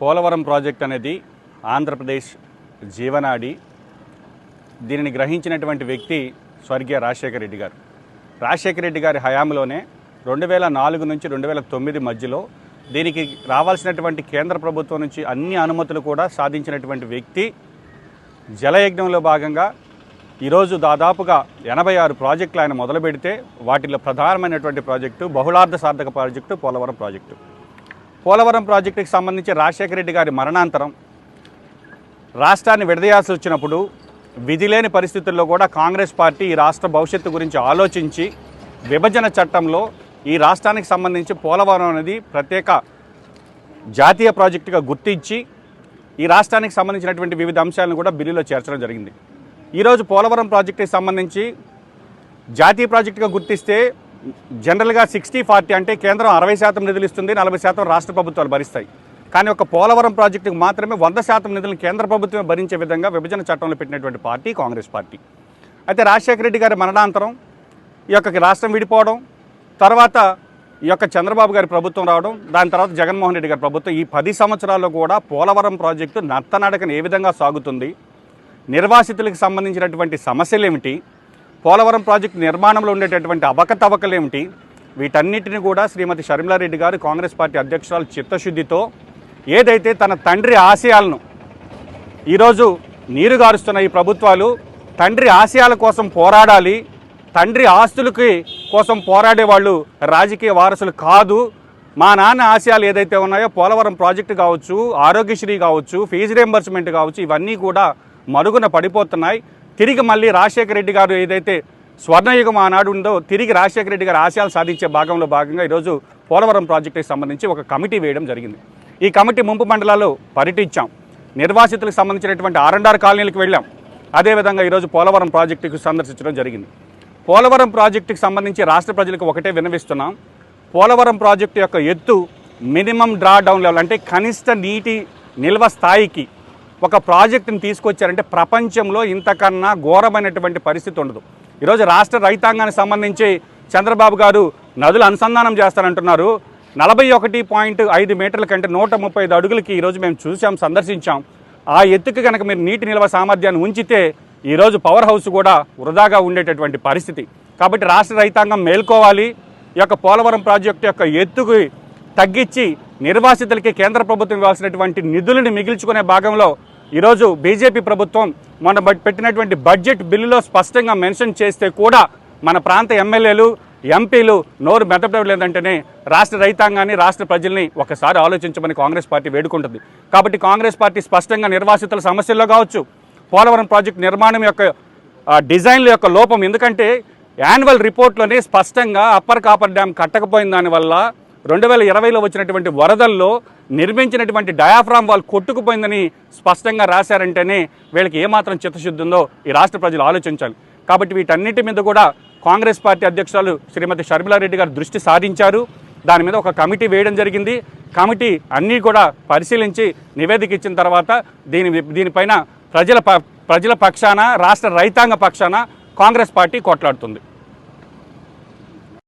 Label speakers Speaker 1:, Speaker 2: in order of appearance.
Speaker 1: Polavaram project అనేది ఆంధ్రప్రదేశ్ జీవనాడి. దీనిని గ్రహించినటువంటి వ్యక్తి స్వర్గీయ రాజశేఖర రెడ్డి గారు. రాజశేఖర రెడ్డి గారి హయాంలోనే రెండు వేల నాలుగు నుంచి రెండు వేల తొమ్మిది మధ్యలో దీనికి రావాల్సినటువంటి కేంద్ర ప్రభుత్వం నుంచి అన్ని అనుమతులు కూడా సాధించినటువంటి వ్యక్తి. జలయజ్ఞంలో భాగంగా ఈరోజు దాదాపుగా ఎనభై ఆరు ప్రాజెక్టులు ఆయన మొదలు పెడితే వాటిలో ప్రధానమైనటువంటి ప్రాజెక్టు బహుళార్థ సార్థక ప్రాజెక్టు పోలవరం ప్రాజెక్టు. పోలవరం ప్రాజెక్టుకి సంబంధించి రాజశేఖర రెడ్డి గారి మరణాంతరం రాష్ట్రాన్ని విడదీయాల్సి వచ్చినప్పుడు విధి లేని పరిస్థితుల్లో కూడా కాంగ్రెస్ పార్టీ ఈ రాష్ట్ర భవిష్యత్తు గురించి ఆలోచించి విభజన చట్టంలో ఈ రాష్ట్రానికి సంబంధించి పోలవరం అనేది ప్రత్యేక జాతీయ ప్రాజెక్టుగా గుర్తించి ఈ రాష్ట్రానికి సంబంధించినటువంటి వివిధ అంశాలను కూడా బిల్లులో చేర్చడం జరిగింది. ఈరోజు పోలవరం ప్రాజెక్టుకి సంబంధించి జాతీయ ప్రాజెక్టుగా గుర్తిస్తే జనరల్గా సిక్స్టీ ఫార్టీ అంటే కేంద్రం అరవై శాతం నిధులు ఇస్తుంది నలభై శాతం రాష్ట్ర ప్రభుత్వాలు భరిస్తాయి. కానీ ఒక పోలవరం ప్రాజెక్టుకు మాత్రమే వంద శాతం నిధులను కేంద్ర ప్రభుత్వమే భరించే విధంగా విభజన చట్టంలో పెట్టినటువంటి పార్టీ కాంగ్రెస్ పార్టీ. అయితే రాజశేఖర రెడ్డి గారి మరణాంతరం ఈ యొక్క రాష్ట్రం విడిపోవడం తర్వాత ఈ యొక్క చంద్రబాబు గారి ప్రభుత్వం రావడం దాని తర్వాత జగన్మోహన్ రెడ్డి గారి ప్రభుత్వం ఈ పది సంవత్సరాల్లో కూడా పోలవరం ప్రాజెక్టు నత్తనడకన ఏ విధంగా సాగుతుంది నిర్వాసితులకు సంబంధించినటువంటి సమస్యలు ఏమిటి పోలవరం ప్రాజెక్టు నిర్మాణంలో ఉండేటటువంటి అవకతవకలు ఏమిటి? వీటన్నిటిని కూడా శ్రీమతి షర్మిలారెడ్డి గారు కాంగ్రెస్ పార్టీ అధ్యక్షురాలు చిత్తశుద్ధితో ఏదైతే తన తండ్రి ఆశయాలను ఈరోజు నీరు గారుస్తున్న ఈ ప్రభుత్వాలు తండ్రి ఆశయాల కోసం పోరాడాలి తండ్రి ఆస్తులకి కోసం పోరాడే వాళ్ళు రాజకీయ వారసులు కాదు. మా నాన్న ఆశయాలు ఏదైతే ఉన్నాయో పోలవరం ప్రాజెక్టు కావచ్చు ఆరోగ్యశ్రీ కావచ్చు ఫీజు రియంబర్స్మెంట్ కావచ్చు ఇవన్నీ కూడా మరుగున పడిపోతున్నాయి. తిరిగి మళ్ళీ రాజశేఖర రెడ్డి గారు ఏదైతే స్వర్ణయుగం ఆనాడు ఉందో తిరిగి రాజశేఖర రెడ్డి గారు ఆశయాలు సాధించే భాగంలో భాగంగా ఈరోజు పోలవరం ప్రాజెక్టుకి సంబంధించి ఒక కమిటీ వేయడం జరిగింది. ఈ కమిటీ ముంపు మండలాల్లో పర్యటించాం నిర్వాసితులకు సంబంధించినటువంటి ఆర్ఎండ్ఆర్ కాలనీలకు వెళ్ళాం. అదేవిధంగా ఈరోజు పోలవరం ప్రాజెక్టుకు సందర్శించడం జరిగింది. పోలవరం ప్రాజెక్టుకి సంబంధించి రాష్ట్ర ప్రజలకు ఒకటే వినవిస్తున్నాం పోలవరం ప్రాజెక్టు యొక్క ఎత్తు మినిమం డ్రా డౌన్ లెవెల్ అంటే కనిష్ట నీటి నిల్వ స్థాయికి ఒక ప్రాజెక్టుని తీసుకొచ్చారంటే ప్రపంచంలో ఇంతకన్నా ఘోరమైనటువంటి పరిస్థితి ఉండదు. ఈరోజు రాష్ట్ర రైతాంగానికి సంబంధించి చంద్రబాబు గారు నదులు అనుసంధానం చేస్తారంటున్నారు. నలభై ఒకటి పాయింట్ ఐదు మీటర్ల కంటే నూట ముప్పై ఐదు అడుగులకి ఈరోజు మేము చూసాం సందర్శించాం. ఆ ఎత్తుకి కనుక మీరు నీటి నిల్వ సామర్థ్యాన్ని ఉంచితే ఈరోజు పవర్ హౌస్ కూడా వృధాగా ఉండేటటువంటి పరిస్థితి. కాబట్టి రాష్ట్ర రైతాంగం మేల్కోవాలి. ఈ యొక్క పోలవరం ప్రాజెక్టు యొక్క ఎత్తుకు తగ్గించి నిర్వాసితులకి కేంద్ర ప్రభుత్వం ఇవ్వాల్సినటువంటి నిధులను మిగిల్చుకునే భాగంలో ఈరోజు బీజేపీ ప్రభుత్వం మొన్న పెట్టినటువంటి బడ్జెట్ బిల్లులో స్పష్టంగా మెన్షన్ చేస్తే కూడా మన ప్రాంత ఎమ్మెల్యేలు ఎంపీలు నోరు మెదపలేదంటేనే రాష్ట్ర రైతాంగాన్ని రాష్ట్ర ప్రజల్ని ఒకసారి ఆలోచించమని కాంగ్రెస్ పార్టీ వేడుకుంటుంది. కాబట్టి కాంగ్రెస్ పార్టీ స్పష్టంగా నిర్వాసితుల సమస్యల్లో కావచ్చు పోలవరం ప్రాజెక్టు నిర్మాణం యొక్క డిజైన్ల యొక్క లోపం. ఎందుకంటే యాన్యువల్ రిపోర్ట్లోనే స్పష్టంగా అప్పర్ కాపర్ డ్యామ్ కట్టకపోయిన దానివల్ల రెండు వేల ఇరవైలో వచ్చినటువంటి వరదల్లో నిర్మించినటువంటి డయాఫ్రామ్ వాల్ కొట్టుకుపోయిందని స్పష్టంగా రాశారంటేనే వీళ్ళకి ఏమాత్రం చిత్తశుద్ధి ఉందో ఈ రాష్ట్ర ప్రజలు ఆలోచించాలి. కాబట్టి వీటన్నిటి మీద కూడా కాంగ్రెస్ పార్టీ అధ్యక్షురాలు శ్రీమతి షర్మిలారెడ్డి గారు దృష్టి సారించారు దాని మీద ఒక కమిటీ వేయడం జరిగింది. కమిటీ అన్నీ కూడా పరిశీలించి నివేదిక ఇచ్చిన తర్వాత దీని దీనిపైన ప్రజల ప- ప్రజల పక్షాన రాష్ట్ర రైతాంగ పక్షాన కాంగ్రెస్ పార్టీ కొట్లాడుతుంది.